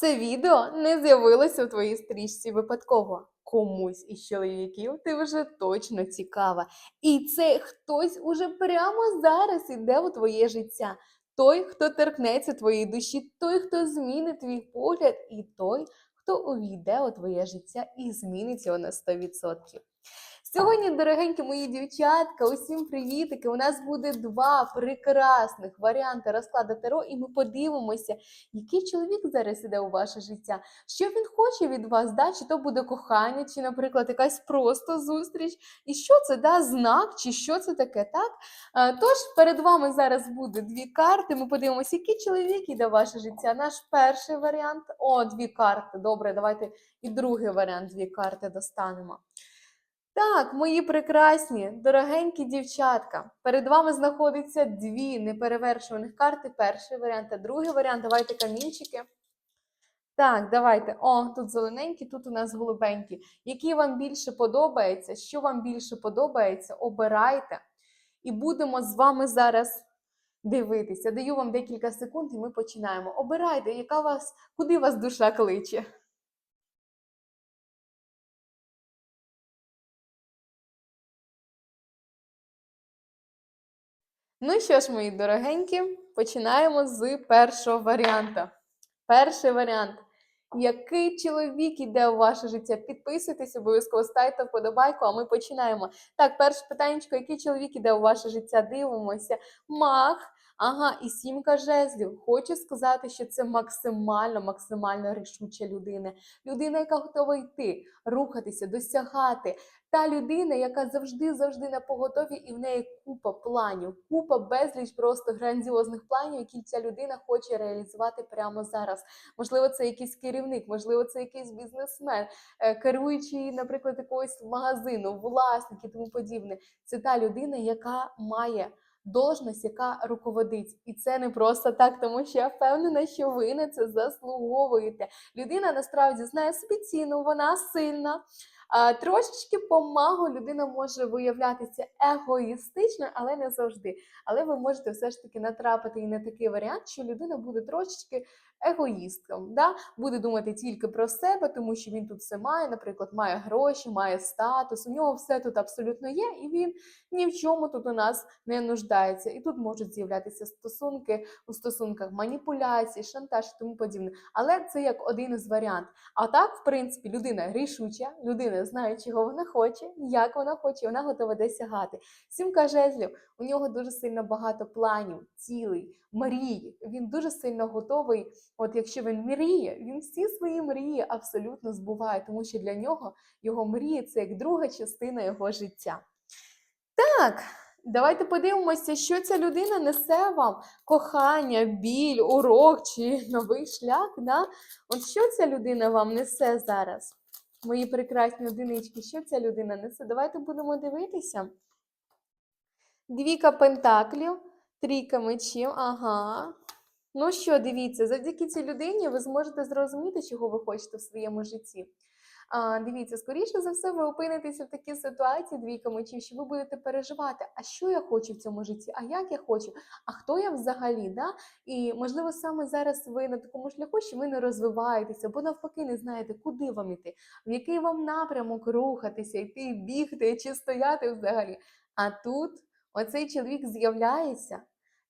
Це відео не з'явилося у твоїй стрічці випадково. Комусь із чоловіків ти вже точно цікава. І це хтось уже прямо зараз іде у твоє життя. Той, хто торкнеться твоєї душі, той, хто змінить твій погляд, і той, хто увійде у твоє життя і змінить його на 100%. Сьогодні, дорогенькі мої дівчатка, усім привітики! У нас буде два прекрасних варіанти розкладу Таро, і ми подивимося, який чоловік зараз іде у ваше життя, що він хоче від вас, да? чи то буде кохання, чи, наприклад, якась просто зустріч. І що це да, знак, чи що це таке, так? Тож перед вами зараз буде дві карти. Ми подивимося, який чоловік іде в ваше життя. Наш перший варіант. О, дві карти. Добре, давайте і другий варіант дві карти достанемо. Так, мої прекрасні, дорогенькі дівчатка. Перед вами знаходиться дві неперевершуваних карти. Перший варіант та другий варіант. Давайте камінчики. Так, давайте. О, тут зелененькі, тут у нас голубенькі. Які вам більше подобається? Що вам більше подобається? Обирайте. І будемо з вами зараз дивитися. Даю вам декілька секунд, і ми починаємо. Обирайте, яка вас, куди вас душа кличе. Ну що ж, мої дорогенькі, починаємо з першого варіанта. Перший варіант. Який чоловік іде у ваше життя? Підписуйтесь, обов'язково ставте вподобайку, а ми починаємо. Так, перше питання, який чоловік іде у ваше життя? Дивимося. Мах. Ага, і сімка жезлів. Хочу сказати, що це максимально, максимально рішуча людина. Людина, яка готова йти, рухатися, досягати. Та людина, яка завжди завжди на поготові, і в неї купа планів, купа безліч просто грандіозних планів, які ця людина хоче реалізувати прямо зараз. Можливо, це якийсь керівник, можливо, це якийсь бізнесмен, е, керуючий, наприклад, якогось магазину, власник і тому подібне. Це та людина, яка має. Должність, яка руководить, і це не просто так, тому що я впевнена, що ви на це заслуговуєте. Людина насправді знає собі ціну, вона сильна. Трошечки помагу людина може виявлятися егоїстично, але не завжди. Але ви можете все ж таки натрапити і на такий варіант, що людина буде трошечки егоїстком, да? буде думати тільки про себе, тому що він тут все має, наприклад, має гроші, має статус, у нього все тут абсолютно є, і він ні в чому тут у нас не нуждається. І тут можуть з'являтися стосунки у стосунках маніпуляцій, шантаж і тому подібне. Але це як один із варіантів. А так, в принципі, людина рішуча, людина знає, чого вона хоче, як вона хоче, і вона готова досягати. Сімка жезлів, у нього дуже сильно багато планів, цілей, мрій. Він дуже сильно готовий. От якщо він мріє, він всі свої мрії абсолютно збуває, тому що для нього його мрії це як друга частина його життя. Так, давайте подивимося, що ця людина несе вам: кохання, біль, урок чи новий шлях. Да? От що ця людина вам несе зараз? Мої прекрасні одинички, що ця людина несе? Давайте будемо дивитися. Двіка пентаклів, трійка мечів, ага. Ну що, дивіться, завдяки цій людині ви зможете зрозуміти, чого ви хочете в своєму житті. А, Дивіться, скоріше за все, ви опинитеся в такій ситуації, двійка мечів, що ви будете переживати, а що я хочу в цьому житті, а як я хочу, а хто я взагалі? Да? І можливо, саме зараз ви на такому шляху, що ви не розвиваєтеся, або навпаки, не знаєте, куди вам іти, в який вам напрямок рухатися, йти, бігти чи стояти взагалі. А тут оцей чоловік з'являється,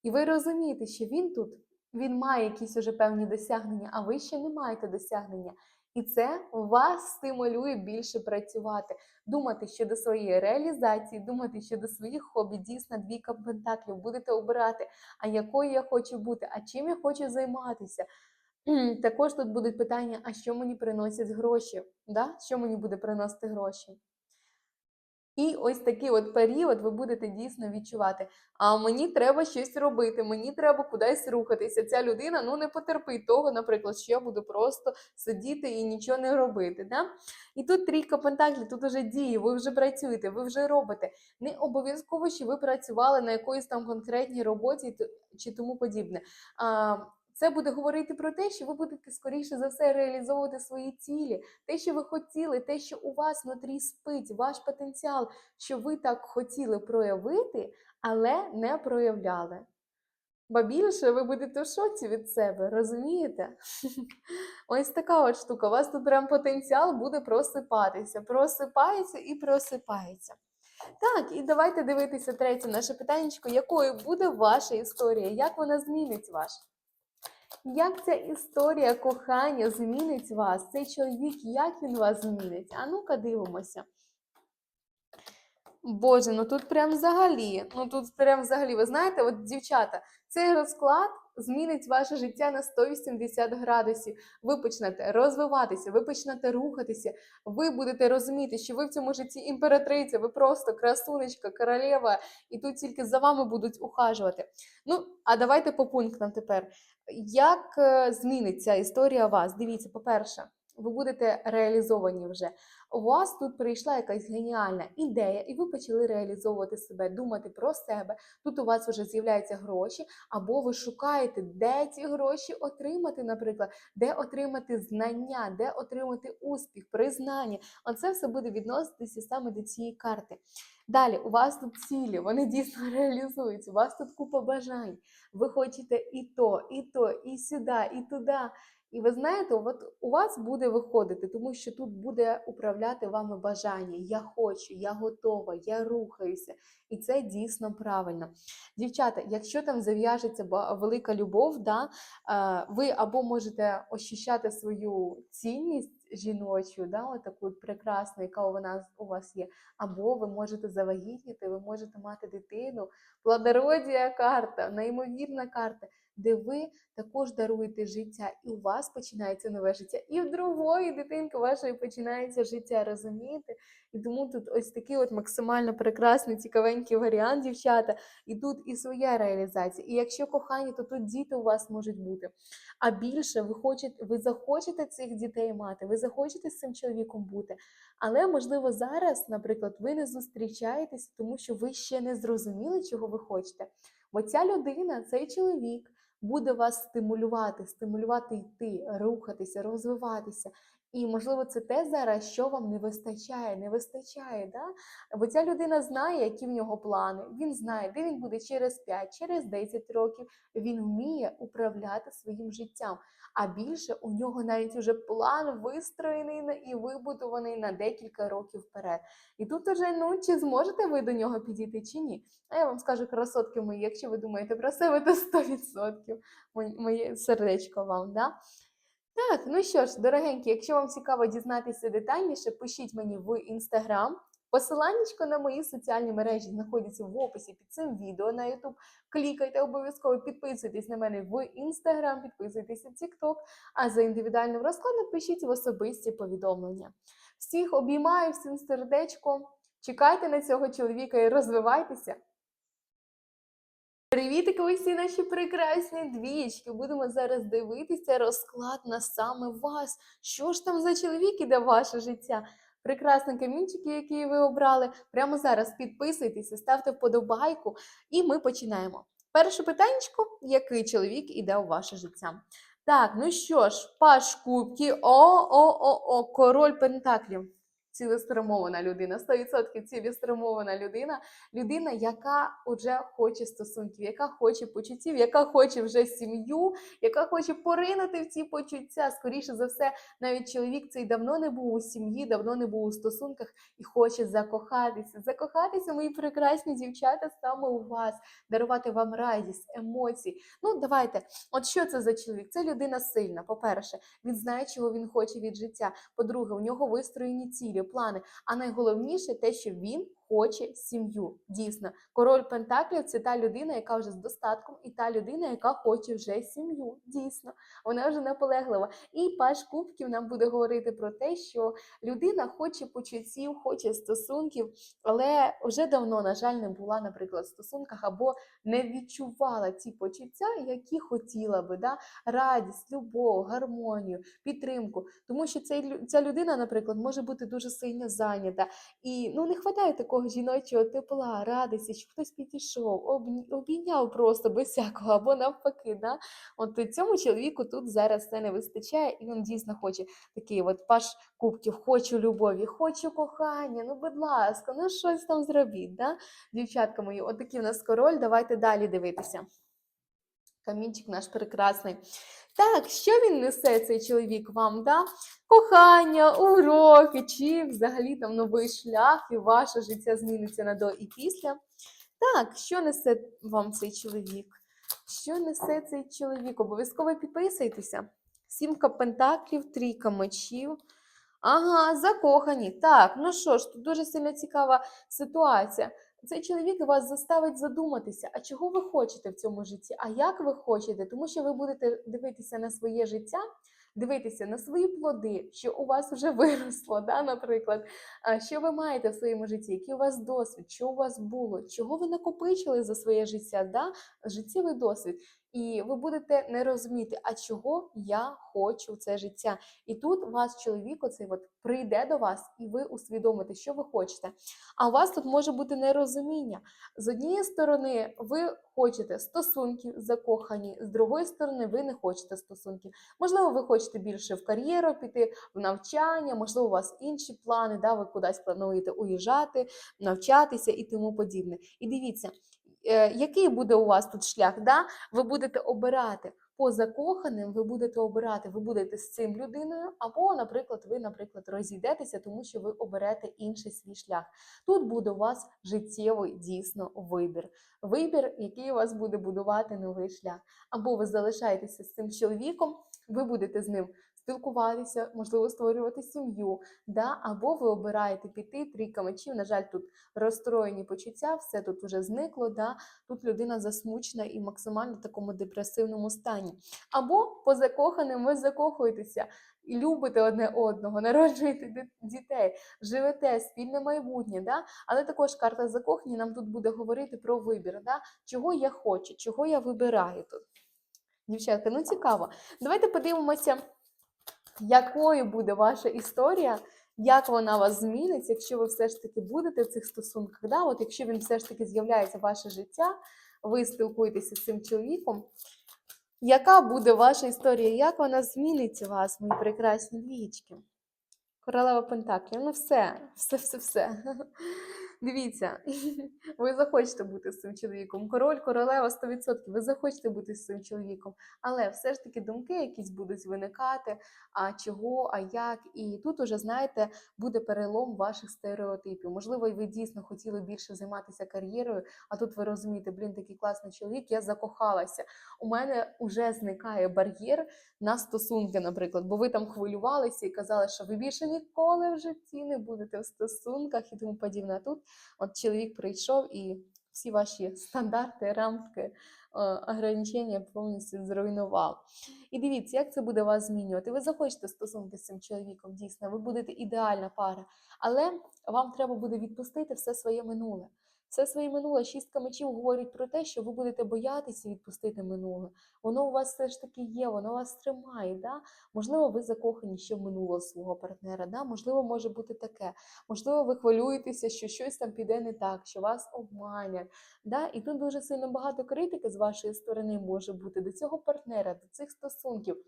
і ви розумієте, що він тут. Він має якісь уже певні досягнення, а ви ще не маєте досягнення. І це вас стимулює більше працювати, думати щодо своєї реалізації, думати щодо своїх хобі, дійсно двійка пентаклів, будете обирати, а якою я хочу бути, а чим я хочу займатися. Також тут будуть питання: а що мені приносять гроші? Да? Що мені буде приносити гроші? І ось такий от період ви будете дійсно відчувати. А мені треба щось робити, мені треба кудись рухатися. Ця людина ну не потерпить того, наприклад, що я буду просто сидіти і нічого не робити. Да? І тут трійка пентаклів, тут уже дії, ви вже працюєте, ви вже робите. Не обов'язково, що ви працювали на якоїсь там конкретній роботі чи тому подібне. А, це буде говорити про те, що ви будете скоріше за все реалізовувати свої цілі, те, що ви хотіли, те, що у вас внутрі спить, ваш потенціал, що ви так хотіли проявити, але не проявляли. Ба більше ви будете в шоці від себе, розумієте? Ось така от штука. У вас тут прям потенціал буде просипатися, просипається і просипається. Так, і давайте дивитися третє наше питання, якою буде ваша історія, як вона змінить вас? Як ця історія кохання змінить вас? Цей чоловік, як він вас змінить? А ну-ка дивимося. Боже, ну тут прям взагалі, ну тут прям взагалі, ви знаєте, от дівчата, цей розклад змінить ваше життя на 180 градусів. Ви почнете розвиватися, ви почнете рухатися, ви будете розуміти, що ви в цьому житті імператриця, ви просто красунечка, королева, і тут тільки за вами будуть ухажувати. Ну, а давайте по пунктам тепер. Як е, зміниться історія вас? Дивіться, по-перше, ви будете реалізовані вже. У вас тут прийшла якась геніальна ідея, і ви почали реалізовувати себе, думати про себе. Тут у вас вже з'являються гроші, або ви шукаєте, де ці гроші отримати, наприклад, де отримати знання, де отримати успіх, признання. Оце все буде відноситися саме до цієї карти. Далі, у вас тут цілі, вони дійсно реалізуються, у вас тут купа бажань. Ви хочете і то, і то, і сюди, і туди. І ви знаєте, от у вас буде виходити, тому що тут буде управляти вами бажання. Я хочу, я готова, я рухаюся. І це дійсно правильно. Дівчата, якщо там зав'яжеться велика любов, да, е, ви або можете ощущати свою цінність жіночу, да, таку прекрасну, яка у вона у вас є, або ви можете завагітніти, ви можете мати дитину. Плодородія карта, неймовірна карта, де ви також даруєте життя, і у вас починається нове життя, і в другої дитинки вашої починається життя, розумієте? І тому тут ось такий от максимально прекрасний, цікавенький варіант, дівчата. І тут і своя реалізація. І якщо кохання, то тут діти у вас можуть бути. А більше ви хочете, ви захочете цих дітей мати, ви захочете з цим чоловіком бути. Але можливо зараз, наприклад, ви не зустрічаєтеся, тому що ви ще не зрозуміли, чого ви хочете. Бо ця людина, цей чоловік буде вас стимулювати, стимулювати йти, рухатися, розвиватися. І, можливо, це те зараз, що вам не вистачає, не вистачає. Да? Бо ця людина знає, які в нього плани. Він знає, де він буде через 5, через 10 років. Він вміє управляти своїм життям. А більше у нього навіть уже план вистроєний і вибудований на декілька років вперед. І тут уже, ну, чи зможете ви до нього підійти, чи ні? А я вам скажу, красотки мої, якщо ви думаєте про себе, то 100% моє сердечко вам, да? Так, ну що ж, дорогенькі, якщо вам цікаво дізнатися детальніше, пишіть мені в інстаграм. Посиланнячко на мої соціальні мережі знаходиться в описі під цим відео на YouTube. Клікайте обов'язково, підписуйтесь на мене в інстаграм, підписуйтесь в TikTok, а за індивідуальним розкладом пишіть в особисті повідомлення. Всіх обіймаю, всім сердечко. Чекайте на цього чоловіка і розвивайтеся. Привітики, усі наші прекрасні двічки. Будемо зараз дивитися розклад на саме вас. Що ж там за чоловік іде ваше життя? Прекрасні камінчики, які ви обрали. Прямо зараз підписуйтеся, ставте вподобайку, і ми починаємо. Перше питаннячко: який чоловік іде у ваше життя? Так, ну що ж, паш кубки, о-о-о-о, король пентаклів. Цілеспрямована людина, 100% цілеспрямована людина, людина, яка вже хоче стосунків, яка хоче почуттів, яка хоче вже сім'ю, яка хоче поринути в ці почуття. Скоріше за все, навіть чоловік цей давно не був у сім'ї, давно не був у стосунках і хоче закохатися. Закохатися, мої прекрасні дівчата, саме у вас, дарувати вам радість, емоції. Ну, давайте, от що це за чоловік? Це людина сильна. По-перше, він знає, чого він хоче від життя. По-друге, у нього вистроєні цілі, плани. А найголовніше те, що він хоче сім'ю. Дійсно, король Пентаклів це та людина, яка вже з достатком, і та людина, яка хоче вже сім'ю. Дійсно, вона вже наполеглива. І паш кубків нам буде говорити про те, що людина хоче почуттів, хоче стосунків, але вже давно, на жаль, не була, наприклад, в стосунках або не відчувала ті почуття, які хотіла би. Да? Радість, любов, гармонію, підтримку. Тому що ця людина, наприклад, може бути дуже сильно зайнята. І ну, не вистачає такого жіночого тепла, радості, щоб хтось підійшов, обійняв просто без всякого, або навпаки. Да? От цьому чоловіку тут зараз це не вистачає, і він дійсно хоче такий от паш кубків, хочу любові, хочу кохання, ну будь ласка, ну щось там зробіть. Да? Дівчатка мої, отакий у нас король, давайте далі дивитися. Камінчик наш прекрасний. Так, що він несе, цей чоловік вам? Да? Кохання, уроки, чи взагалі там новий шлях, і ваше життя зміниться на до і після. Так, що несе вам цей чоловік? Що несе цей чоловік? Обов'язково підписуйтеся. Сімка пентаклів, трійка мечів. Ага, закохані. Так, ну що ж, тут дуже сильно цікава ситуація. Цей чоловік вас заставить задуматися, а чого ви хочете в цьому житті, а як ви хочете, тому що ви будете дивитися на своє життя, дивитися на свої плоди, що у вас вже виросло, да, наприклад, що ви маєте в своєму житті, який у вас досвід, що у вас було, чого ви накопичили за своє життя, да? життєвий досвід. І ви будете не розуміти, а чого я хочу в це життя. І тут ваш чоловік оцей от прийде до вас, і ви усвідомите, що ви хочете. А у вас тут може бути нерозуміння. З однієї сторони, ви хочете стосунків закохані, з другої сторони, ви не хочете стосунків. Можливо, ви хочете більше в кар'єру піти, в навчання, можливо, у вас інші плани, да, ви кудись плануєте уїжджати, навчатися і тому подібне. І дивіться. Е, Який буде у вас тут шлях? Да? Ви будете обирати по закоханим, ви будете обирати, ви будете з цим людиною, або, наприклад, ви, наприклад, розійдетеся, тому що ви оберете інший свій шлях. Тут буде у вас життєвий дійсно вибір. Вибір, який у вас буде будувати новий шлях. Або ви залишаєтеся з цим чоловіком, ви будете з ним спілкуватися, можливо, створювати сім'ю, да? або ви обираєте піти трійка мечів. На жаль, тут розстроєні почуття, все тут уже зникло. Да? Тут людина засмучена і максимально в такому депресивному стані. Або по закоханим ви закохуєтеся і любите одне одного, народжуєте дітей, живете спільне майбутнє. Да? Але також карта закохані нам тут буде говорити про вибір, да? чого я хочу, чого я вибираю тут. Дівчатка, ну цікаво. Давайте подивимося, якою буде ваша історія, як вона вас змінить, якщо ви все ж таки будете в цих стосунках. Да? От якщо він все ж таки з'являється в ваше життя, ви спілкуєтеся з цим чоловіком. Яка буде ваша історія? Як вона змінить вас, мої прекрасні двічки? Королева Пентаклів. Ну все, все, все, все. Дивіться, ви захочете бути з цим чоловіком. Король, королева 100%, ви захочете бути з цим чоловіком. Але все ж таки думки якісь будуть виникати, а чого, а як. І тут уже, знаєте, буде перелом ваших стереотипів. Можливо, ви дійсно хотіли більше займатися кар'єрою, а тут ви розумієте, блін, такий класний чоловік, я закохалася. У мене вже зникає бар'єр на стосунки, наприклад, бо ви там хвилювалися і казали, що ви більше ніколи в житті не будете в стосунках і тому подібне. А тут от чоловік прийшов і всі ваші стандарти, рамки, е, ограничення повністю зруйнував. І дивіться, як це буде вас змінювати. Ви захочете стосунки з цим чоловіком, дійсно, ви будете ідеальна пара, але вам треба буде відпустити все своє минуле. Все своє минуле, шістка мечів говорить про те, що ви будете боятися відпустити минуле. Воно у вас все ж таки є, воно вас тримає. Да? Можливо, ви закохані ще в минулого свого партнера. Да? Можливо, може бути таке. Можливо, ви хвилюєтеся, що щось там піде не так, що вас обманять. Да? І тут дуже сильно багато критики з вашої сторони може бути до цього партнера, до цих стосунків.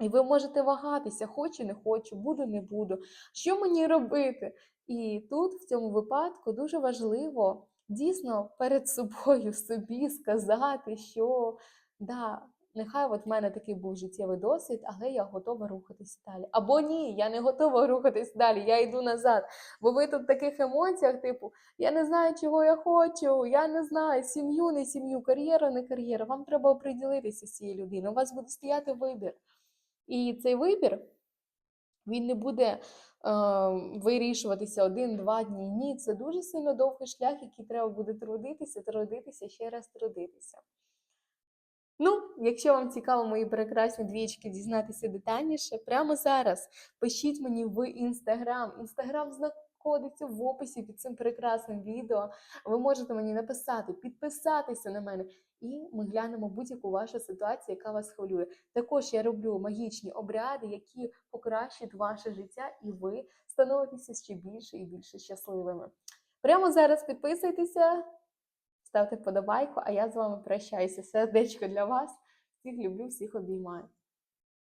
І ви можете вагатися, хочу, не хочу, буду, не буду. Що мені робити? І тут, в цьому випадку, дуже важливо дійсно перед собою собі сказати, що да, нехай от в мене такий був життєвий досвід, але я готова рухатись далі. Або ні, я не готова рухатись далі, я йду назад. Бо ви тут в таких емоціях, типу, я не знаю, чого я хочу, я не знаю, сім'ю, не сім'ю, кар'єра, не кар'єра. Вам треба оприділитися з цією людиною. У вас буде стояти вибір. І цей вибір він не буде вирішуватися один-два дні. Ні, це дуже сильно довгий шлях, який треба буде трудитися, трудитися, ще раз трудитися. Ну, якщо вам цікаво мої прекрасні двічки дізнатися детальніше, прямо зараз пишіть мені в інстаграм. Інстаграм знаходиться в описі під цим прекрасним відео. Ви можете мені написати, підписатися на мене, і ми глянемо будь-яку вашу ситуацію, яка вас хвилює. Також я роблю магічні обряди, які покращать ваше життя, і ви становитеся ще більше і більше щасливими. Прямо зараз підписуйтеся, ставте вподобайку, а я з вами прощаюся. Сердечко для вас. Всіх люблю, всіх обіймаю.